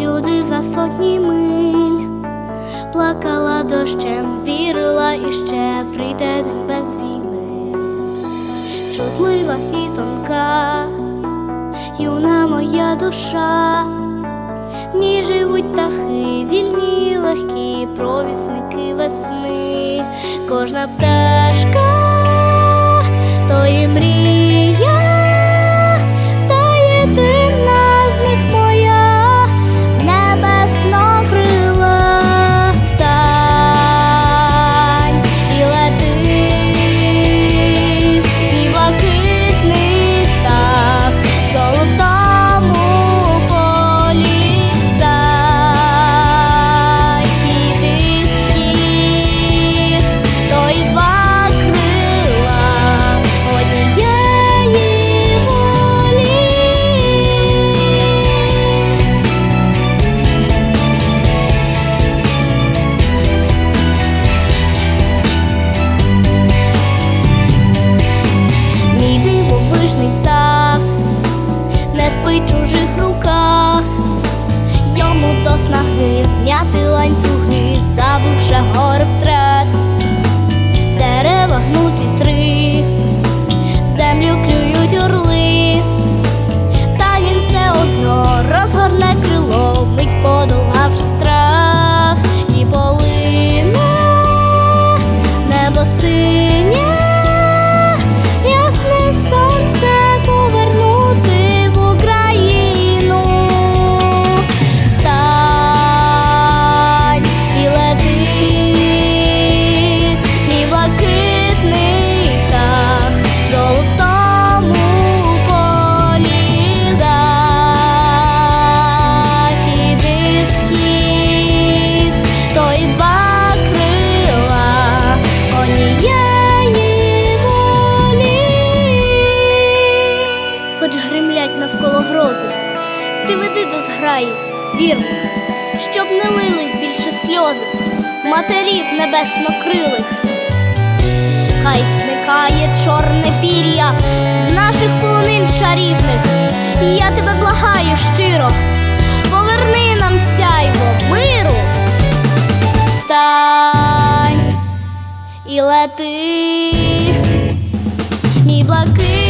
люди за сотні миль, плакала дощем, вірила і ще прийде день без війни, чутлива і тонка, юна моя душа, в ній живуть птахи, вільні, легкі провісники весни, кожна пташка то і сльози. Ти веди до зграї, вірних, щоб не лились більше сльози, матерів небесно крилих. Хай зникає чорне пір'я з наших полонин чарівних. Я тебе благаю щиро, поверни нам сяйво миру, встань і лети, і блаки.